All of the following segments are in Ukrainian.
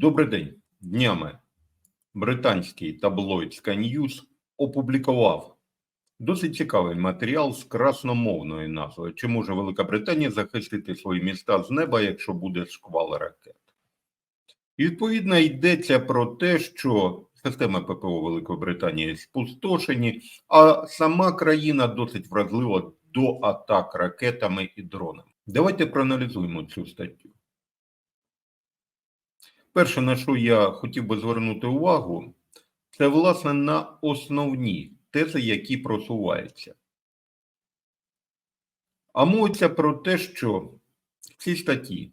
Добрий день. Днями британський таблоїд Sky News опублікував досить цікавий матеріал з красномовною назвою Чи може Велика Британія захистити свої міста з неба, якщо буде шквал ракет? І відповідно йдеться про те, що системи ППО Великої Британії спустошені, а сама країна досить вразлива до атак ракетами і дронами. Давайте проаналізуємо цю статтю. Перше, на що я хотів би звернути увагу, це власне на основні тези, які просуваються. А мовиться про те, що в цій статті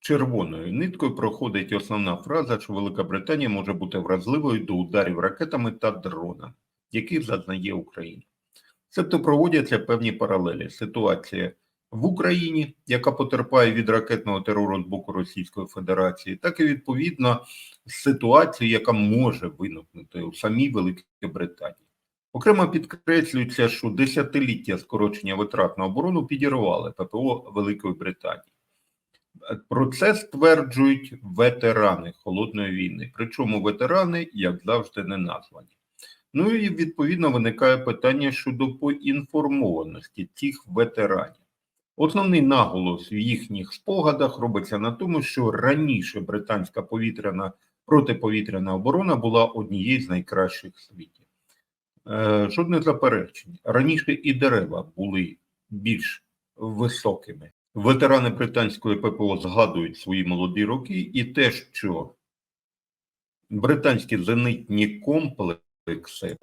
червоною ниткою проходить основна фраза, що Велика Британія може бути вразливою до ударів ракетами та дронами, яких зазнає Україна. Тобто проводяться певні паралелі. Ситуація в Україні, яка потерпає від ракетного терору з боку Російської Федерації, так і відповідно ситуацію, яка може виникнути у самій Великій Британії. Окремо підкреслюється, що десятиліття скорочення витрат на оборону підірвали ППО Великої Британії. Про це стверджують ветерани холодної війни. Причому ветерани, як завжди, не названі. Ну і відповідно виникає питання щодо поінформованості цих ветеранів. Основний наголос в їхніх спогадах робиться на тому, що раніше британська повітряна протиповітряна оборона була однією з найкращих в світі. Е, жодне заперечень. Раніше і дерева були більш високими. Ветерани британської ППО згадують свої молоді роки, і те, що британські зенитні комплекси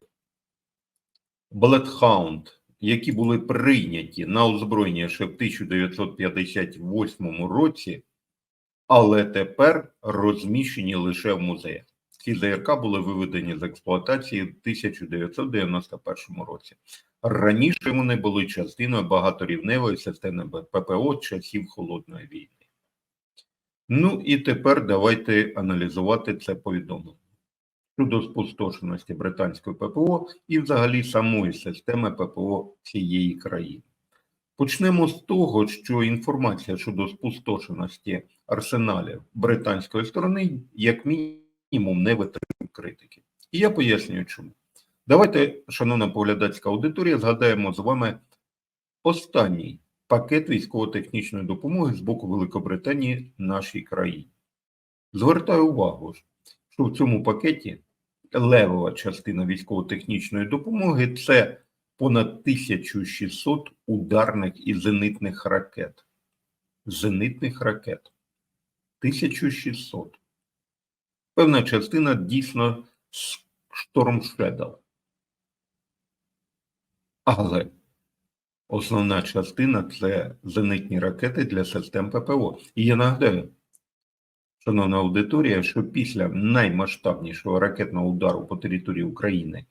Bloodhound, які були прийняті на озброєння ще в 1958 році, але тепер розміщені лише в музеях. Ці ЗРК були виведені з експлуатації в 1991 році. Раніше вони були частиною багаторівневої системи ППО часів Холодної війни. Ну і тепер давайте аналізувати це повідомлення щодо спустошеності британської ППО і взагалі самої системи ППО цієї країни. Почнемо з того, що інформація щодо спустошеності арсеналів британської сторони, як мінімум, не витримує критики. І я пояснюю, чому. Давайте, шановна поглядацька аудиторія, згадаємо з вами останній пакет військово-технічної допомоги з боку Великобританії нашій країні. Звертаю увагу, що в цьому пакеті левова частина військово-технічної допомоги це понад 1600 ударних і зенитних ракет. Зенитних ракет. 1600. Певна частина дійсно Shadow. Але основна частина це зенитні ракети для систем ППО. І я нагадаю, шановна аудиторія, що після наймасштабнішого ракетного удару по території України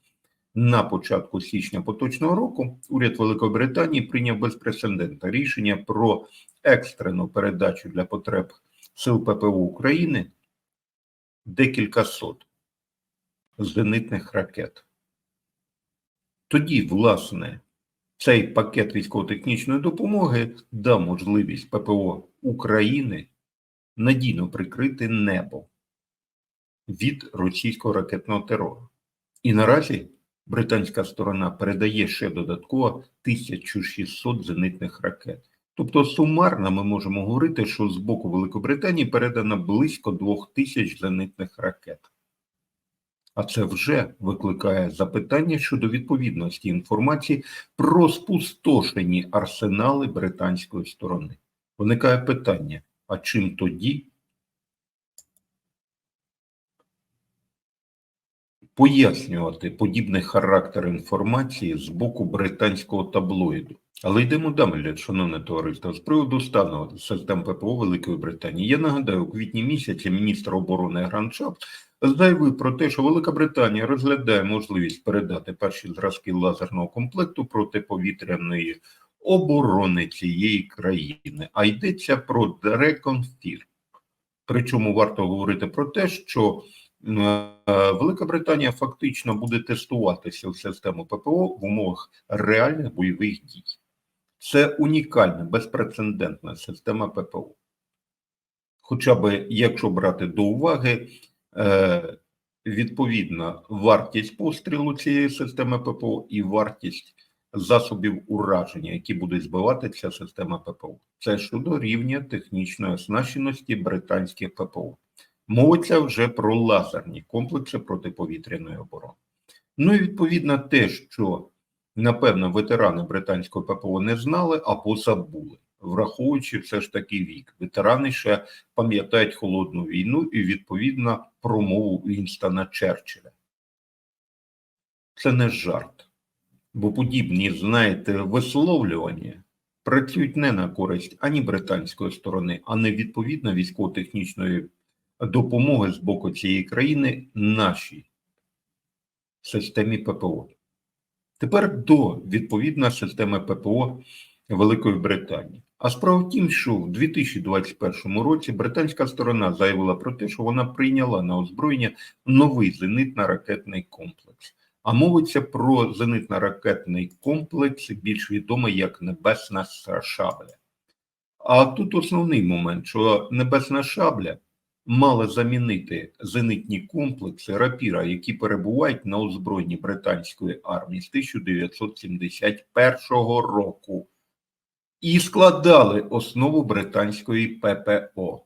на початку січня поточного року уряд Великої Британії прийняв безпрецедентне рішення про екстрену передачу для потреб сил ППО України декілька сот зенитних ракет. Тоді, власне, цей пакет військово-технічної допомоги дав можливість ППО України надійно прикрити небо від російського ракетного терору. І наразі британська сторона передає ще додатково 1600 зенитних ракет. Тобто сумарно ми можемо говорити, що з боку Великобританії передано близько 2000 зенитних ракет. А це вже викликає запитання щодо відповідності інформації про спустошені арсенали британської сторони. Виникає питання: а чим тоді пояснювати подібний характер інформації з боку британського таблоїду? Але йдемо далі, шановне товариство, з приводу стану систем ППО Великої Британії. Я нагадаю, у квітні місяці міністр оборони Граншафт заявив про те, що Велика Британія розглядає можливість передати перші зразки лазерного комплекту протиповітряної оборони цієї країни, а йдеться про реконфір. Причому варто говорити про те, що е, Велика Британія фактично буде тестуватися в систему ППО в умовах реальних бойових дій. Це унікальна, безпрецедентна система ППО. хоча б якщо брати до уваги е, відповідна вартість пострілу цієї системи ППО і вартість засобів ураження, які буде збивати ця система ППО. Це щодо рівня технічної оснащеності британських ППО. Мовиться вже про лазерні комплекси протиповітряної оборони. Ну і відповідно те, що напевно ветерани британського ППО не знали або забули, враховуючи все ж таки вік. Ветерани ще пам'ятають холодну війну і відповідно промову Вінстона Черчилля. Це не жарт, бо подібні, знаєте, висловлювання працюють не на користь ані британської сторони, а не відповідно військово-технічної допомоги з боку цієї країни нашій системі ППО. Тепер до відповідно системи ППО Великої Британії. А справа в тім, що в 2021 році британська сторона заявила про те, що вона прийняла на озброєння новий зенитно-ракетний комплекс. А мовиться про зенитно-ракетний комплекс, більш відомий як Небесна Шабля. А тут основний момент, що Небесна Шабля мала замінити зенитні комплекси рапіра, які перебувають на озброєнні британської армії з 1971 року і складали основу британської ППО.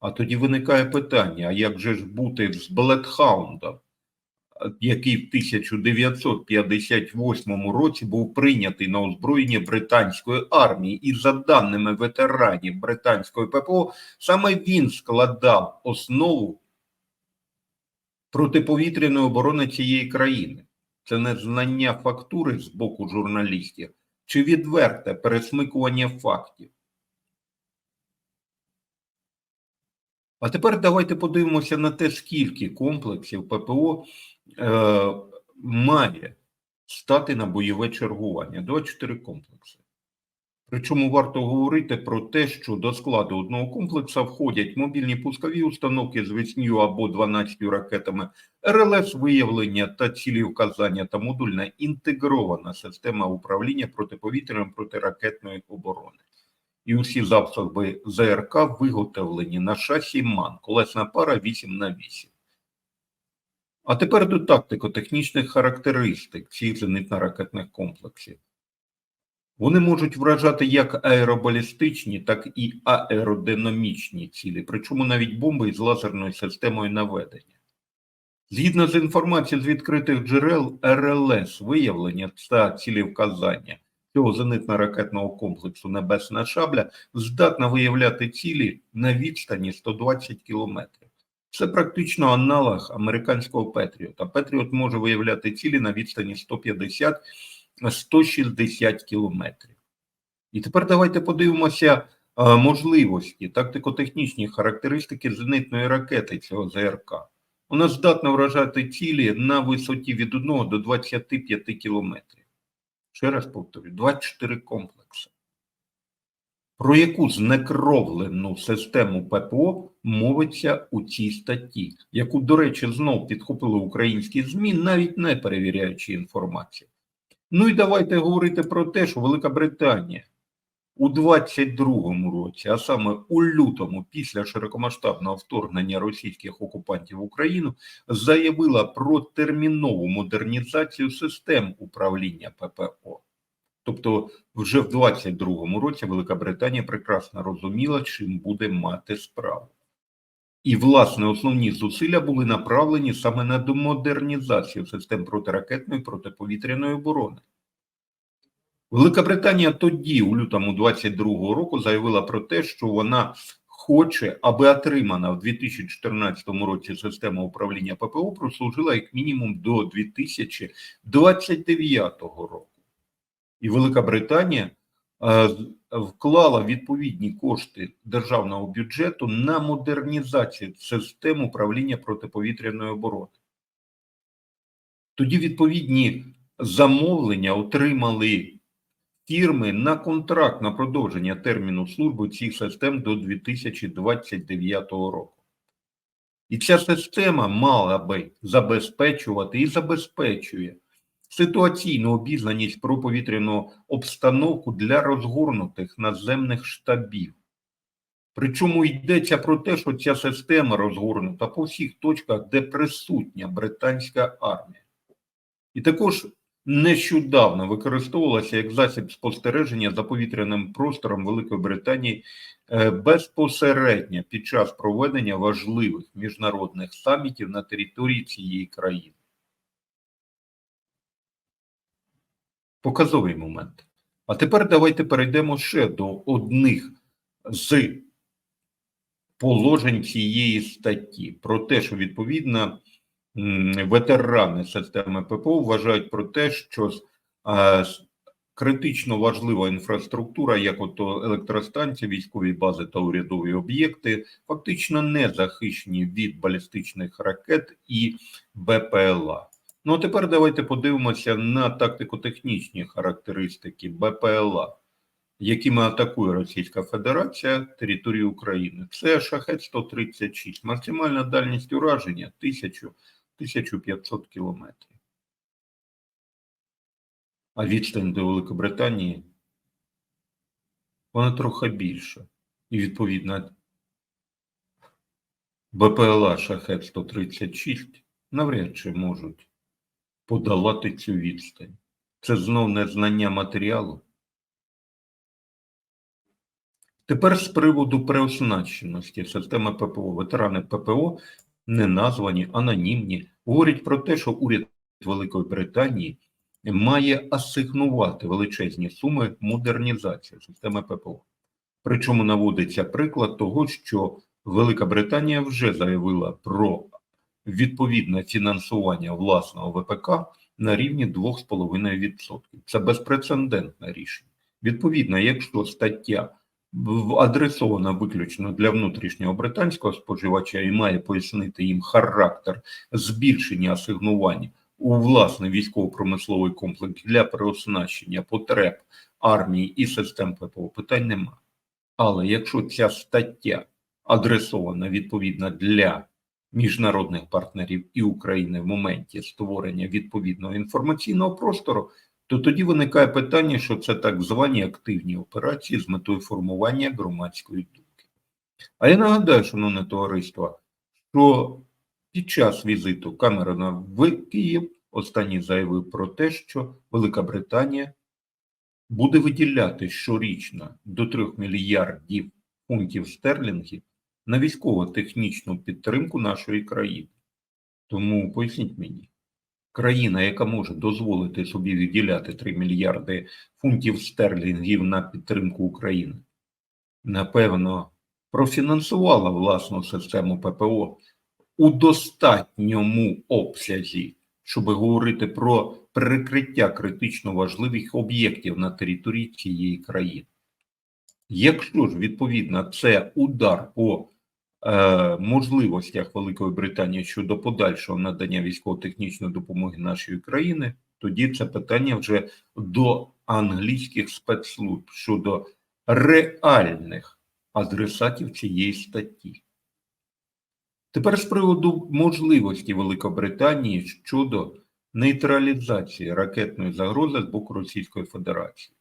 А тоді виникає питання: а як же ж бути з Блетхаундом, який в 1958 році був прийнятий на озброєння британської армії, і за даними ветеранів британської ППО, саме він складав основу протиповітряної оборони цієї країни. Це не знання фактури з боку журналістів чи відверте пересмикування фактів. А тепер давайте подивимося на те, скільки комплексів ППО е, має стати на бойове чергування. 24 комплекси. Причому варто говорити про те, що до складу одного комплексу входять мобільні пускові установки з 8 або 12 ракетами, РЛС виявлення та цілі вказання та модульна інтегрована система управління протиповітряною протиракетної оборони. І усі засоби ЗРК виготовлені на шасі МАН, колесна пара 8 на 8. А тепер до тактико-технічних характеристик цих зенитно-ракетних комплексів. Вони можуть вражати як аеробалістичні, так і аеродинамічні цілі, причому навіть бомби із лазерною системою наведення. Згідно з інформацією з відкритих джерел, РЛС виявлення та цілівказання цього зенитно-ракетного комплексу Небесна шабля здатна виявляти цілі на відстані 120 кілометрів. Це практично аналог американського Петріота. Петріот може виявляти цілі на відстані 150 160 кілометрів. І тепер давайте подивимося можливості, тактико-технічні характеристики зенитної ракети цього ЗРК. Вона здатна вражати цілі на висоті від 1 до 25 кілометрів. Ще раз повторюю, 24 комплекси. Про яку знекровлену систему ППО мовиться у цій статті, яку, до речі, знов підхопили українські ЗМІ, навіть не перевіряючи інформацію. Ну і давайте говорити про те, що Велика Британія у 22-му році, а саме у лютому, після широкомасштабного вторгнення російських окупантів в Україну, заявила про термінову модернізацію систем управління ППО. Тобто, вже в 22-му році Велика Британія прекрасно розуміла, чим буде мати справу. І, власне, основні зусилля були направлені саме на модернізацію систем протиракетної протиповітряної оборони. Велика Британія тоді, у лютому 22-го року, заявила про те, що вона хоче, аби отримана в 2014 році система управління ППО прослужила як мінімум до 2029 року. І Велика Британія е, вклала відповідні кошти державного бюджету на модернізацію систем управління протиповітряної оборони. Тоді відповідні замовлення отримали фірми на контракт на продовження терміну служби цих систем до 2029 року. І ця система мала би забезпечувати і забезпечує ситуаційну обізнаність про повітряну обстановку для розгорнутих наземних штабів. Причому йдеться про те, що ця система розгорнута по всіх точках, де присутня британська армія. І також нещодавно використовувалася як засіб спостереження за повітряним простором Великої Британії е, безпосередньо під час проведення важливих міжнародних самітів на території цієї країни. Показовий момент. А тепер давайте перейдемо ще до одних з положень цієї статті про те, що відповідно ветерани системи ППО вважають про те, що критично важлива інфраструктура, як ото електростанції, військові бази та урядові об'єкти, фактично не захищені від балістичних ракет і БПЛА. Ну а тепер давайте подивимося на тактико-технічні характеристики БПЛА якими атакує Російська Федерація територію України. Це шахет 136, максимальна дальність ураження 1000-1500 кілометрів. А відстань до Великобританії вона трохи більша. І відповідно БПЛА шахет 136 навряд чи можуть подолати цю відстань. Це знов незнання матеріалу. Тепер з приводу переоснащеності системи ППО. Ветерани ППО не названі, анонімні, говорять про те, що уряд Великої Британії має асигнувати величезні суми модернізації системи ППО. Причому наводиться приклад того, що Велика Британія вже заявила про відповідне фінансування власного ВПК на рівні 2,5%. Це безпрецедентне рішення. Відповідно, якщо стаття адресована виключно для внутрішнього британського споживача і має пояснити їм характер збільшення асигнувань у власний військово-промисловий комплекс для переоснащення потреб армії і систем ППО, питань нема. Але якщо ця стаття адресована відповідно для міжнародних партнерів і України в моменті створення відповідного інформаційного простору, то тоді виникає питання, що це так звані активні операції з метою формування громадської думки. А я нагадаю, шановне товариство, що під час візиту Камерона в Київ останній заявив про те, що Велика Британія буде виділяти щорічно до 3 мільярдів фунтів стерлінгів на військово-технічну підтримку нашої країни. Тому поясніть мені, країна, яка може дозволити собі виділяти 3 мільярди фунтів стерлінгів на підтримку України, напевно, профінансувала власну систему ППО у достатньому обсязі, щоб говорити про перекриття критично важливих об'єктів на території цієї країни. Якщо ж відповідно це удар по можливостях Великої Британії щодо подальшого надання військово-технічної допомоги нашої країни, тоді це питання вже до англійських спецслужб щодо реальних адресатів цієї статті. Тепер з приводу можливості Великобританії щодо нейтралізації ракетної загрози з боку Російської Федерації.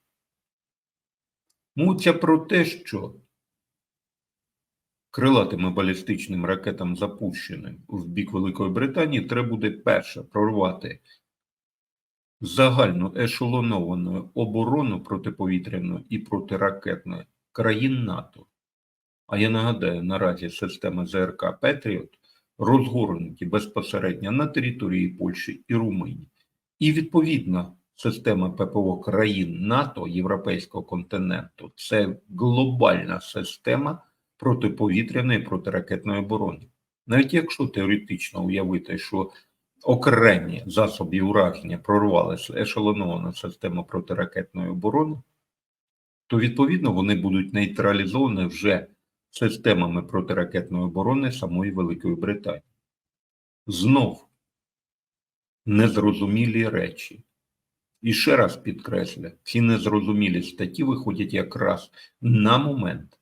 Мовиться про те, що крилатими балістичним ракетам, запущеним в бік Великої Британії, треба буде перше прорвати загальну ешелоновану оборону протиповітряну і протиракетну країн НАТО. А я нагадаю, наразі системи ЗРК Петріот розгорнуті безпосередньо на території Польщі і Румунії. І відповідно система ППО країн НАТО, Європейського континенту це глобальна система протиповітряної протиракетної оборони. Навіть якщо теоретично уявити, що окремі засоби ураження прорвали ешелоновану систему протиракетної оборони, то відповідно вони будуть нейтралізовані вже системами протиракетної оборони самої Великої Британії. Знов незрозумілі речі. І ще раз підкреслю, ці незрозумілі статті виходять якраз на момент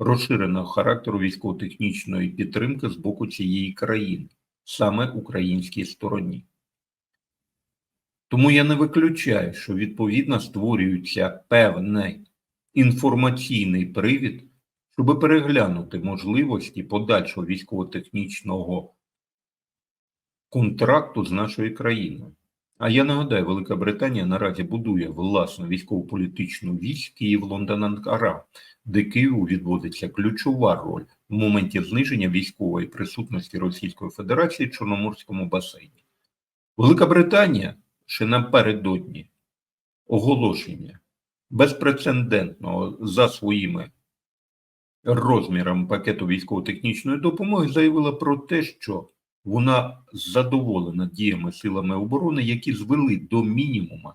розширеного характеру військово-технічної підтримки з боку цієї країни, саме українській стороні. Тому я не виключаю, що відповідно створюється певний інформаційний привід щоб переглянути можливості подальшого військово-технічного контракту з нашою країною. А я нагадаю, Велика Британія наразі будує власну військово-політичну вісь Київ Лондон Анкара, де Києву відводиться ключова роль в моменті зниження військової присутності Російської Федерації в Чорноморському басейні. Велика Британія ще напередодні оголошення безпрецедентного за своїми розмірами пакету військово-технічної допомоги заявила про те, що вона задоволена діями силами оборони, які звели до мінімума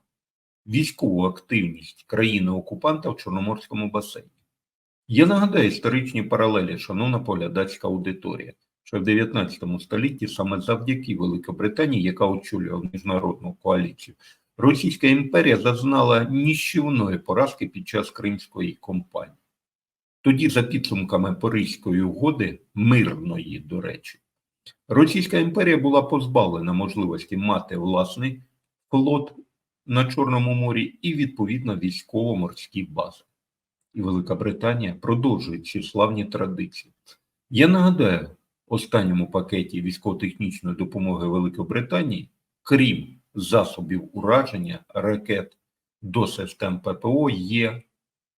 військову активність країни-окупанта в Чорноморському басейні. Я нагадаю історичні паралелі, шановна поглядацька аудиторія, що в 19 столітті саме завдяки Великобританії, яка очолювала міжнародну коаліцію, Російська імперія зазнала ніщівної поразки під час Кримської кампанії. Тоді, за підсумками Паризької угоди, мирної, до речі, Російська імперія була позбавлена можливості мати власний флот на Чорному морі і, відповідно, військово-морські бази. І Велика Британія продовжує ці славні традиції. Я нагадаю, останньому пакеті військово-технічної допомоги Великої Британії, крім засобів ураження ракет до систем ППО, є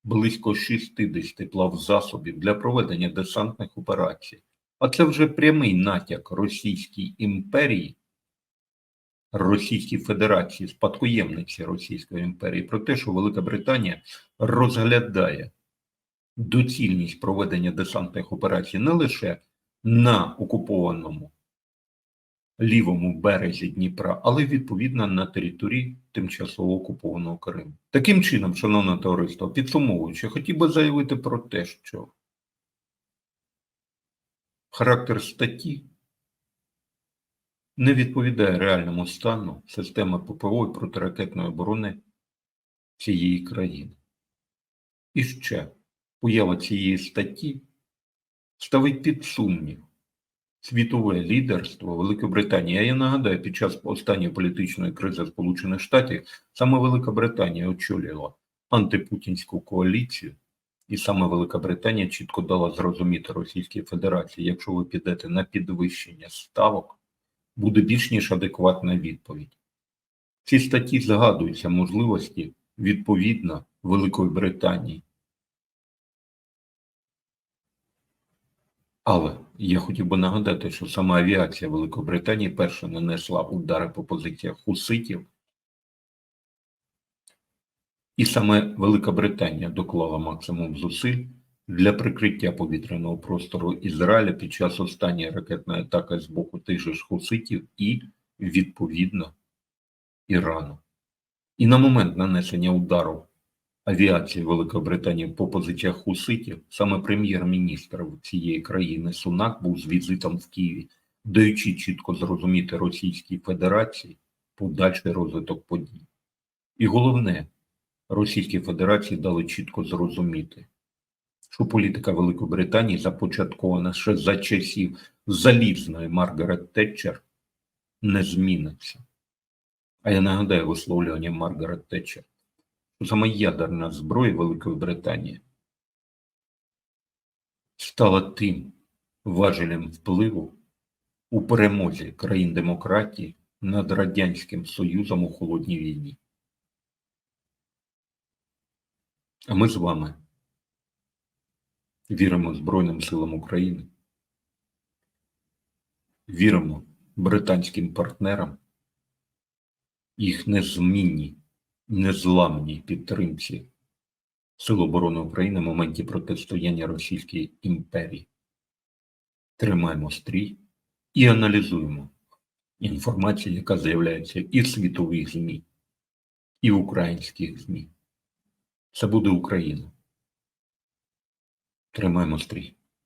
близько 60 плавзасобів для проведення десантних операцій. А це вже прямий натяк Російській імперії, Російській Федерації, спадкоємниці Російської імперії, про те, що Велика Британія розглядає доцільність проведення десантних операцій не лише на окупованому лівому березі Дніпра, але відповідно на території тимчасово окупованого Криму. Таким чином, шановне товариство, підсумовуючи, хотів би заявити про те, що характер статті не відповідає реальному стану системи ППО і протиракетної оборони цієї країни. І ще поява цієї статті ставить під сумнів світове лідерство Великої Британії. А я нагадаю, під час останньої політичної кризи Сполучених Штатів саме Велика Британія очолювала антипутінську коаліцію, і саме Велика Британія чітко дала зрозуміти Російській Федерації, якщо ви підете на підвищення ставок, буде більш ніж адекватна відповідь. В цій статті згадуються можливості відповідно Великої Британії. Але я хотів би нагадати, що сама авіація Великої Британії перша нанесла удари по позиціях хуситів, і саме Велика Британія доклала максимум зусиль для прикриття повітряного простору Ізраїля під час останньої ракетної атаки з боку тих же хуситів і, відповідно, Ірану. І на момент нанесення удару авіації Великої Британії по позиціях хуситів, саме прем'єр-міністр цієї країни Сунак був з візитом в Києві, даючи чітко зрозуміти Російській Федерації подальший розвиток подій. І головне, Російській Федерації дали чітко зрозуміти, що політика Великої Британії започаткована ще за часів залізної Маргарет Тетчер не зміниться. А я нагадаю висловлювання Маргарет Тетчер що саме ядерна зброя Великої Британії стала тим важелем впливу у перемозі країн демократії над Радянським Союзом у холодній війні. А ми з вами віримо Збройним силам України, віримо британським партнерам, їх незмінній незламній підтримці Сил оборони України в моменті протистояння Російській імперії. Тримаємо стрій і аналізуємо інформацію, яка з'являється і світових ЗМІ, і українських ЗМІ. Це буде Україна. Тримаємо стрій.